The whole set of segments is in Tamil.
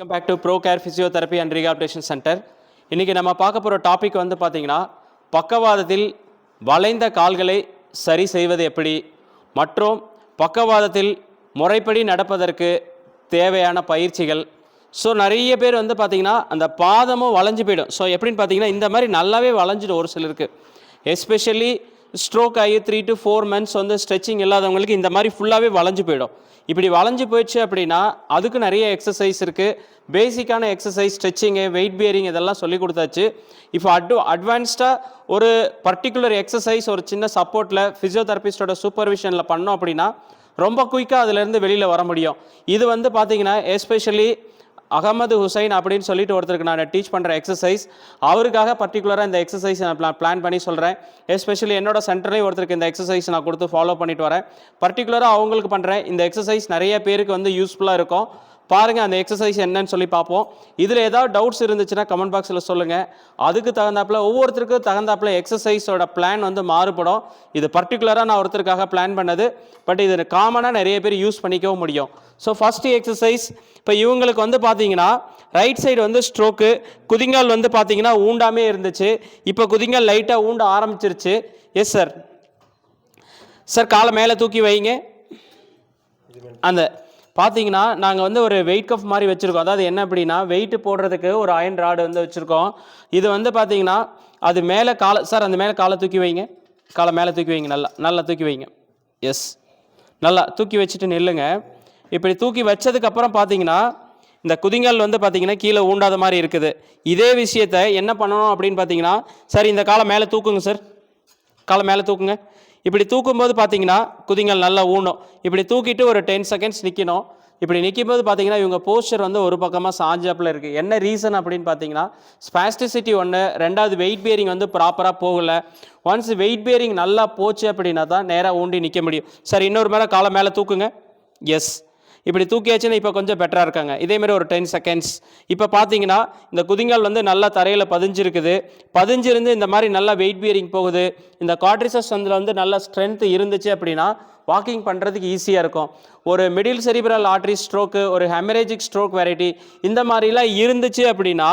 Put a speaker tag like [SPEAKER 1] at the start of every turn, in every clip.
[SPEAKER 1] Welcome back to pro care physiotherapy and rehabilitation centre இன்றைக்கி நம்ம பார்க்க போகிற டாபிக் வந்து பார்த்திங்கன்னா பக்கவாதத்தில் வளைந்த கால்களை சரி செய்வது எப்படி மற்றும் பக்கவாதத்தில் முறைப்படி நடப்பதற்கு தேவையான பயிற்சிகள். ஸோ நிறைய பேர் வந்து பார்த்திங்கன்னா அந்த பாதமும் வளைஞ்சு போயிடும். ஸோ எப்படின்னு பார்த்தீங்கன்னா இந்த மாதிரி நல்லாவே வளைஞ்சிடும் ஒரு சிலருக்கு. எஸ்பெஷலி ஸ்ட்ரோக் ஆகி த்ரீ டு ஃபோர் மந்த்ஸ் வந்து ஸ்ட்ரெச்சிங் இல்லாதவங்களுக்கு இந்த மாதிரி ஃபுல்லாகவே வளைஞ்சு போயிடும். இப்படி வளைஞ்சு போயிடுச்சு அப்படின்னா அதுக்கு நிறைய எக்ஸசைஸ் இருக்குது பேசிக்கான எக்ஸசைஸ் ஸ்ட்ரெச்சிங்கு வெயிட் பியரிங் இதெல்லாம் சொல்லி கொடுத்தாச்சு. இப்போ அட்வ அட்வான்ஸ்டாக ஒரு பர்டிகுலர் எக்ஸசைஸ் ஒரு சின்ன சப்போர்ட்டில் ஃபிசியோதெரபிஸ்டோட சூப்பர்விஷனில் பண்ணோம் அப்படின்னா ரொம்ப குயிக்காக அதுலேருந்து வெளியில் வர முடியும். இது வந்து பார்த்திங்கன்னா எஸ்பெஷலி அகமது ஹுசைன் அப்படின்னு சொல்லிட்டு ஒருத்தருக்கு நான் டீச் பண்ணுற எக்ஸசைஸ் அவருக்காக பர்டிகுலராக இந்த எக்ஸசைஸ் நான் பிளான் பிளான் பண்ணி சொல்கிறேன் எஸ்பெஷலி என்னோட சென்டர்லேயும் ஒருத்தருக்கு இந்த எக்ஸசைஸ் நான் கொடுத்து ஃபாலோ பண்ணிட்டு வரேன். பர்டிகுலராக அவங்களுக்கு பண்ணுறேன் இந்த எக்ஸசைஸ் நிறைய பேருக்கு வந்து யூஸ்ஃபுல்லாக இருக்கும். பாருங்கள் அந்த எக்ஸசைஸ் என்னன்னு சொல்லி பார்ப்போம். இதில் ஏதாவது டவுட்ஸ் இருந்துச்சுன்னா கமெண்ட் பாக்ஸில் சொல்லுங்கள் அதுக்கு தகுந்தாப்பில் ஒவ்வொருத்தருக்கும் தகுந்தாப்புல எக்ஸசைஸோட பிளான் வந்து மாறுபடும். இது பர்டிகுலராக நான் ஒருத்தருக்காக பிளான் பண்ணது பட் இது காமனாக நிறைய பேர் யூஸ் பண்ணிக்கவும் முடியும். ஸோ ஃபஸ்ட்டு எக்ஸசைஸ் இப்போ இவங்களுக்கு வந்து பார்த்தீங்கன்னா ரைட் சைடு வந்து ஸ்ட்ரோக்கு குதிங்கால் வந்து பார்த்தீங்கன்னா ஊண்டாமே இருந்துச்சு. இப்போ குதிங்கால் லைட்டாக ஊண்ட ஆரம்பிச்சிருச்சு. எஸ் சார் சார் காலை மேலே தூக்கி வைங்க. அந்த பார்த்தீங்கன்னா நாங்கள் வந்து ஒரு வெயிட் கஃப் மாதிரி வச்சுருக்கோம். அதாவது என்ன அப்படின்னா வெயிட் போடுறதுக்கு ஒரு அயன் ராடு வந்து வச்சுருக்கோம். இது வந்து பார்த்தீங்கன்னா அது மேலே காலை சார் அந்த மேலே காலை தூக்கி வைங்க. காலை மேலே தூக்கி வைங்க நல்லா நல்லா தூக்கி வைங்க. எஸ் நல்லா தூக்கி வச்சுட்டு நில்லுங்க. இப்படி தூக்கி வச்சதுக்கப்புறம் பார்த்தீங்கன்னா இந்த குதிங்கால் வந்து பார்த்தீங்கன்னா கீழே ஊண்டாத மாதிரி இருக்குது. இதே விஷயத்தை என்ன பண்ணணும் அப்படின்னு பார்த்தீங்கன்னா சார் இந்த காலை மேலே தூக்குங்க சார் காலை மேலே தூக்குங்க. இப்படி தூக்கும்போது பார்த்தீங்கன்னா குதிங்கள் நல்லா ஊணும். இப்படி தூக்கிட்டு ஒரு டென் செகண்ட்ஸ் நிற்கணும் இப்படி நிற்கும்போது பார்த்தீங்கன்னா இவங்க போஸ்டர் வந்து ஒரு பக்கமாக சாஞ்சாப்பில் இருக்குது என்ன ரீசன் அப்படின்னு பார்த்தீங்கன்னா ஸ்பாஸ்டிசிட்டி ஒன்று ரெண்டாவது வெயிட் பேரிங் வந்து ப்ராப்பராக போகலை. ஒன்ஸ் வெயிட் பேரிங் நல்லா போச்சு அப்படின்னா தான் நேராக ஊண்டி நிற்க முடியும். சார் இன்னொரு மேலே காலை மேலே தூக்குங்க. எஸ் இப்படி தூக்கியாச்சுன்னா இப்போ கொஞ்சம் பெட்டராக இருக்காங்க. இதேமாரி ஒரு டென் செகண்ட்ஸ் இப்போ பார்த்தீங்கன்னா இந்த குதிங்கால் வந்து நல்லா தரையில் பதிஞ்சிருக்குது. பதிஞ்சிருந்து இந்த மாதிரி நல்லா வெயிட் பியரிங் போகுது. இந்த காட்ரிசஸ் அதில் வந்து நல்ல ஸ்ட்ரென்த் இருந்துச்சு அப்படின்னா வாக்கிங் பண்ணுறதுக்கு ஈஸியாக இருக்கும். ஒரு மிடில் செரிபிரல் ஆர்டரி ஸ்ட்ரோக்கு ஒரு ஹெமரேஜிக் ஸ்ட்ரோக் வெரைட்டி இந்த மாதிரிலாம் இருந்துச்சு அப்படின்னா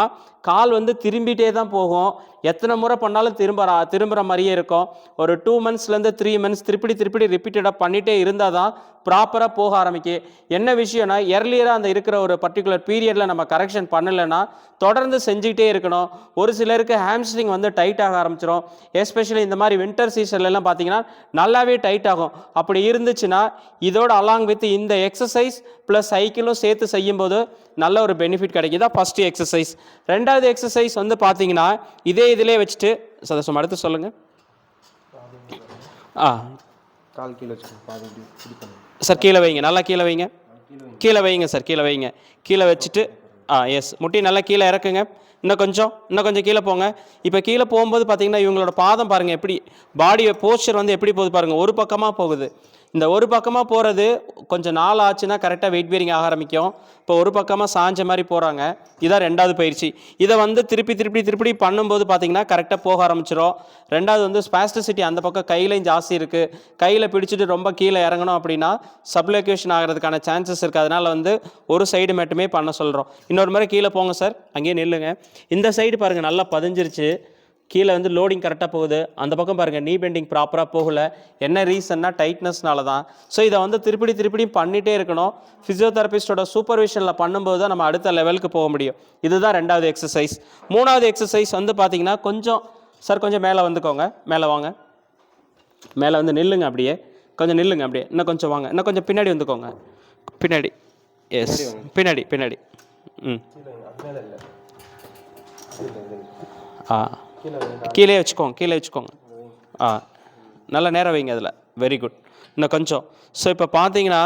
[SPEAKER 1] கால் வந்து திரும்பிட்டே தான் போகும். எத்தனை முறை பண்ணாலும் திரும்ப திரும்புகிற மாதிரியே இருக்கும். ஒரு டூ மந்த்ஸ்லேருந்து த்ரீ மந்த்ஸ் திருப்பி திருப்பி ரிப்பீட்டடாக பண்ணிகிட்டே இருந்தால் தான் ப்ராப்பராக போக ஆரம்பிக்கும். என்ன விஷயம்னா எர்லியராக அந்த இருக்கிற ஒரு பர்டிகுலர் பீரியடில் நம்ம கரெக்ஷன் பண்ணலைன்னா தொடர்ந்து செஞ்சுக்கிட்டே இருக்கணும். ஒரு சிலருக்கு ஹேம்ஸ்ட்ரிங் வந்து டைட் ஆக ஆரம்பிச்சிடும் எஸ்பெஷலி இந்த மாதிரி வின்டர் சீசன்லலாம் பார்த்தீங்கன்னா நல்லாவே டைட் ஆகும். அப்படி இருந்துச்சுன்னா இதோட அலாங் வித் இந்த எக்ஸசைஸ் ப்ளஸ் சைக்கிளும் சேர்த்து செய்யும்போது நல்ல ஒரு பெனிஃபிட் கிடைக்குதா. ஃபஸ்ட்டு எக்ஸசைஸ் ரெண்டாவது எக்ஸசைஸ் வந்து பார்த்தீங்கன்னா இதே இதிலே வச்சுட்டு சதசம் அடுத்து சொல்லுங்கள் ஆ.
[SPEAKER 2] கால் கீழே
[SPEAKER 1] சார் கீழே வைங்க நல்லா கீழே வைங்க. கீழே வைங்க சார் கீழே வைங்க. கீழே வச்சுட்டு ஆ எஸ் முட்டி நல்லா கீழே இறக்குங்க. இன்னும் கொஞ்சம் இன்னும் கொஞ்சம் கீழே போங்க. இப்போ கீழே போகும்போது பார்த்தீங்கன்னா இவங்களோட பாதம் பாருங்கள் எப்படி பாடி போஸ்டர் வந்து எப்படி போகுது பாருங்கள் ஒரு பக்கமாக போகுது. இந்த ஒரு பக்கமாக போகிறது கொஞ்சம் நாள் ஆச்சுன்னா கரெக்டாக வெயிட் பேரிங் ஆக ஆரம்பிக்கும். இப்போ ஒரு பக்கமாக சாஞ்ச மாதிரி போகிறாங்க இதான் ரெண்டாவது பயிற்சி. இதை வந்து திருப்பி திருப்பி திருப்பி பண்ணும்போது பார்த்தீங்கன்னா கரெக்டாக போக ஆரம்பிச்சிடும் ரெண்டாவது வந்து ஸ்பாஸ்டிசிட்டி அந்த பக்கம் கையிலையும் ஜாஸ்தி இருக்குது கையில் பிடிச்சிட்டு ரொம்ப கீழே இறங்கணும் அப்படின்னா சப்லோகேஷன் ஆகிறதுக்கான சான்சஸ் இருக்குது அதனால் வந்து ஒரு சைடு மட்டுமே பண்ண சொல்கிறோம் இன்னொரு முறை கீழே போங்க சார் அங்கேயே நில்லுங்க. இந்த சைடு பாருங்கள் நல்லா பதிஞ்சிருச்சு. கீழே வந்து லோடிங் கரெக்டாக போகுது. அந்த பக்கம் பாருங்கள் நீ பெண்டிங் ப்ராப்பராக போகல. என்ன ரீசன்னா டைட்னஸ்னால தான். ஸோ இதை வந்து திருப்பி திருப்பி பண்ணிகிட்டே இருக்கணும். ஃபிசியோதெரபிஸ்டோட சூப்பர்விஷனில் பண்ணும்போது தான் நம்ம அடுத்த லெவலுக்கு போக முடியும். இதுதான் ரெண்டாவது எக்ஸசைஸ் மூணாவது எக்ஸசைஸ் வந்து பார்த்தீங்கன்னா கொஞ்சம் சார் கொஞ்சம் மேலே வந்துக்கோங்க. மேலே வாங்க. மேலே வந்து நில்லுங்க அப்படியே. கொஞ்சம் நில்லுங்க அப்படியே. இன்னும் கொஞ்சம் வாங்க. இன்னும் கொஞ்சம் பின்னாடி வந்துக்கோங்க. பின்னாடி. எஸ் பின்னாடி பின்னாடி. ம். ஆ.
[SPEAKER 2] கீழே
[SPEAKER 1] வச்சுக்கோங்க கீழே வச்சுக்கோங்க. ஆ நல்ல நேரம் வைங்க அதில். வெரி குட் இன்னும் கொஞ்சம். ஸோ இப்போ பார்த்தீங்கன்னா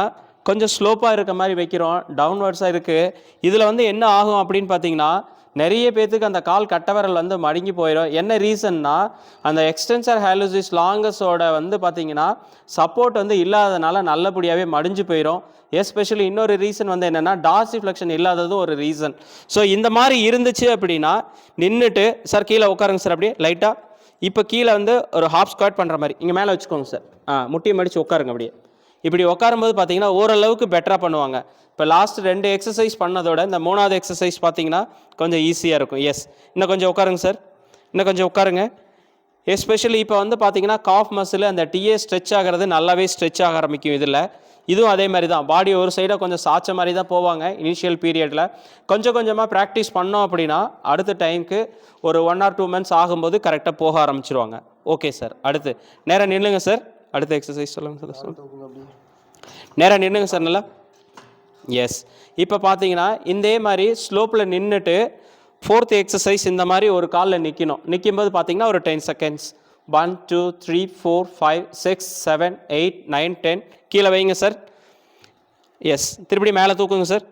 [SPEAKER 1] கொஞ்சம் ஸ்லோப்பாக இருக்க மாதிரி வைக்கிறோம். டவுன்வர்ட்ஸாக இருக்குது இதில் வந்து என்ன ஆகும் அப்படின்னு பார்த்தீங்கன்னா நிறைய பேர்த்துக்கு அந்த கால் கட்டவரல் வந்து மடங்கி போயிடும் என்ன ரீசன்னா அந்த எக்ஸ்டென்சர் ஹேலோசிஸ் லாங்கஸோட வந்து பார்த்தீங்கன்னா சப்போர்ட் வந்து இல்லாதனால நல்லபடியாகவே மடிஞ்சு போயிடும் எஸ்பெஷலி இன்னொரு ரீசன் வந்து என்னென்னா டார்சிஃப்ளெக்ஷன் இல்லாததும் ஒரு ரீசன். ஸோ இந்த மாதிரி இருந்துச்சு அப்படின்னா நின்றுட்டு சார் கீழே உட்காருங்க சார் அப்படியே லைட்டாக இப்போ கீழே வந்து ஒரு ஹாஃப் ஸ்குவாட் பண்ணுற மாதிரி இங்கே மேலே வச்சுக்கோங்க சார். ஆ முட்டியை மடித்து உட்காருங்க அப்படியே. இப்படி உட்காரும்போது பார்த்தீங்கன்னா ஓரளவுக்கு பெட்டராக பண்ணுவாங்க. இப்போ லாஸ்ட் ரெண்டு எக்ஸசைஸ் பண்ணதோட இந்த மூணாவது எக்ஸசைஸ் பார்த்தீங்கன்னா கொஞ்சம் ஈஸியாக இருக்கும். எஸ் இன்னும் கொஞ்சம் உட்காருங்க சார் இன்னும் கொஞ்சம் உட்காருங்க. எஸ்பெஷலி இப்போ வந்து பார்த்தீங்கன்னா காஃப் மசில் அந்த டிஏ ஸ்ட்ரெச் ஆகிறது நல்லாவே ஸ்ட்ரெச் ஆக ஆரம்பிக்கும் இதில். இதுவும் அதே மாதிரி தான். பாடி ஒரு சைடாக கொஞ்சம் சாய்ச்ச மாதிரி தான் போவாங்க இனிஷியல் பீரியடில் கொஞ்சம் கொஞ்சமாக ப்ராக்டிஸ் பண்ணோம் அப்படின்னா அடுத்த டைமுக்கு ஒரு ஒன் ஆர் டூ மந்த்ஸ் ஆகும்போது கரெக்டாக போக ஆரம்பிச்சிருவாங்க. ஓகே சார் அடுத்து. நேராக நில்லுங்க சார் அடுத்த எக்ஸசைஸ் சொல்லுங்கள் சார் நேராக நின்னுங்க சார் நல்லா. எஸ் இப்போ பார்த்தீங்கன்னா இதே மாதிரி ஸ்லோப்பில் நின்றுட்டு ஃபோர்த் எக்ஸசைஸ் இந்த மாதிரி ஒரு காலில் நிற்கணும் நிற்கும்போது பார்த்தீங்கன்னா ஒரு ten seconds one two three four five six seven eight nine ten கீழே வைங்க சார் எஸ் திருப்படி மேலே தூக்குங்க சார்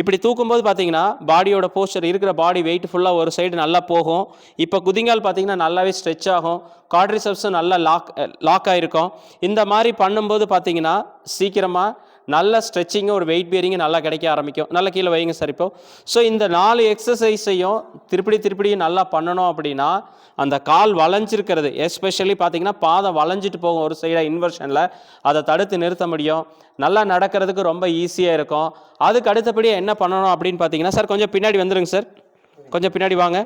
[SPEAKER 1] இப்படி தூக்கும்போது பார்த்தீங்கன்னா பாடியோட போஸ்டர் இருக்கிற பாடி வெயிட் ஃபுல்லாக ஒரு சைடு நல்லா போகும். இப்போ குதிங்கால் பார்த்தீங்கன்னா நல்லாவே ஸ்ட்ரெச் ஆகும். காட்ரிசப்ஸும் நல்லா லாக் லாக் ஆகிருக்கும் இந்த மாதிரி பண்ணும்போது பார்த்தீங்கன்னா சீக்கிரமாக நல்ல ஸ்ட்ரெச்சிங்கும் ஒரு வெயிட் பியரிங்கும் நல்லா கிடைக்க ஆரம்பிக்கும். நல்லா கீழே வைங்க சார் இப்போ. ஸோ இந்த நாலு எக்ஸசைஸையும் திருப்படி திருப்படியும் நல்லா பண்ணணும் அப்படின்னா அந்த கால் வளைஞ்சிருக்கிறது எஸ்பெஷலி பார்த்தீங்கன்னா பாதம் வளைஞ்சிட்டு போகும் ஒரு சைடாக இன்வர்ஷனில் அதை தடுத்து நிறுத்த முடியும். நல்லா நடக்கிறதுக்கு ரொம்ப ஈஸியாக இருக்கும். அதுக்கு அடுத்தபடி என்ன பண்ணணும் அப்படின்னு பார்த்தீங்கன்னா சார் கொஞ்சம் பின்னாடி வந்துடுங்க சார் கொஞ்சம் பின்னாடி வாங்க.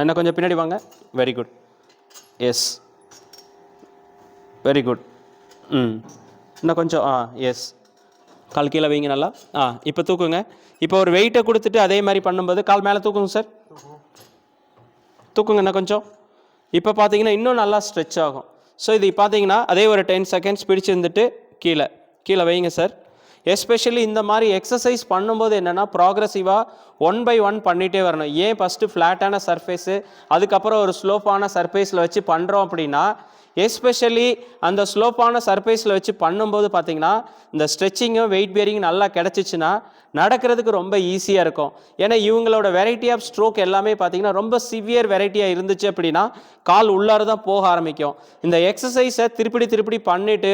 [SPEAKER 1] என்ன கொஞ்சம் பின்னாடி வாங்க. Very good yes very good ம். இன்னும் கொஞ்சம் ஆ எஸ் கால் கீழே வைங்க நல்லா. ஆ இப்போ தூக்குங்க. இப்போ ஒரு வெயிட்டை கொடுத்துட்டு அதே மாதிரி பண்ணும்போது கால் மேலே தூக்குங்க சார் தூக்குங்க இன்னும் கொஞ்சம். இப்போ பார்த்தீங்கன்னா இன்னும் நல்லா ஸ்ட்ரெச் ஆகும். ஸோ இது பார்த்தீங்கன்னா அதே ஒரு டென் செகண்ட்ஸ் பிடிச்சிருந்துட்டு கீழே. கீழே வைங்க சார் எஸ்பெஷலி இந்த மாதிரி எக்ஸசைஸ் பண்ணும்போது என்னென்னா ப்ராக்ரஸிவாக ஒன் பை ஒன் பண்ணிகிட்டே வரணும். ஏன் ஃபஸ்ட்டு ஃப்ளாட்டான சர்ஃபேஸு அதுக்கப்புறம் ஒரு ஸ்லோப்பான சர்ஃபேஸில் வச்சு பண்ணுறோம் அப்படின்னா எஸ்பெஷலி அந்த ஸ்லோப்பான சர்ஃபேஸில் வச்சு பண்ணும்போது பார்த்தீங்கன்னா இந்த ஸ்ட்ரெச்சிங்கும் வெயிட் பேரிங்கும் நல்லா கிடச்சிச்சின்னா நடக்கிறதுக்கு ரொம்ப ஈஸியாக இருக்கும். ஏன்னா இவங்களோட வெரைட்டி ஆஃப் ஸ்ட்ரோக் எல்லாமே பார்த்தீங்கன்னா ரொம்ப சிவியர் வெரைட்டியாக இருந்துச்சு அப்படின்னா கால் உள்ளார தான் போக ஆரம்பிக்கும். இந்த எக்ஸசைஸை திருப்படி திருப்படி பண்ணிவிட்டு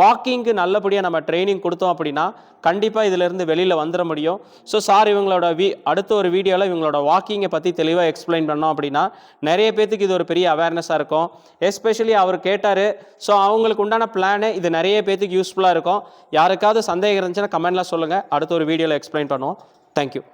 [SPEAKER 1] வாக்கிங்க்கு நல்லபடியாக நம்ம ட்ரைனிங் கொடுத்தோம் அப்படின்னா கண்டிப்பாக இதிலிருந்து வெளியில் வந்துட முடியும். ஸோ சார் இவங்களோட வீ அடுத்த ஒரு வீடியோவில் இவங்களோட வாக்கிங்கை பற்றி தெளிவாக எக்ஸ்பிளைன் பண்ணோம் அப்படின்னா நிறைய பேர்த்துக்கு இது ஒரு பெரிய அவேர்னஸாக இருக்கும். எஸ்பெஷலி அவர் கேட்டார் ஸோ அவங்களுக்கு உண்டான பிளானு இது நிறைய பேர்த்துக்கு யூஸ்ஃபுல்லாக இருக்கும். யாருக்காவது சந்தேகம் இருந்துச்சுன்னா கமெண்ட்லாம் சொல்லுங்கள் அடுத்த ஒரு வீடியோவில் எக்ஸ்பிளைன் பண்ணுவோம். தேங்க்யூ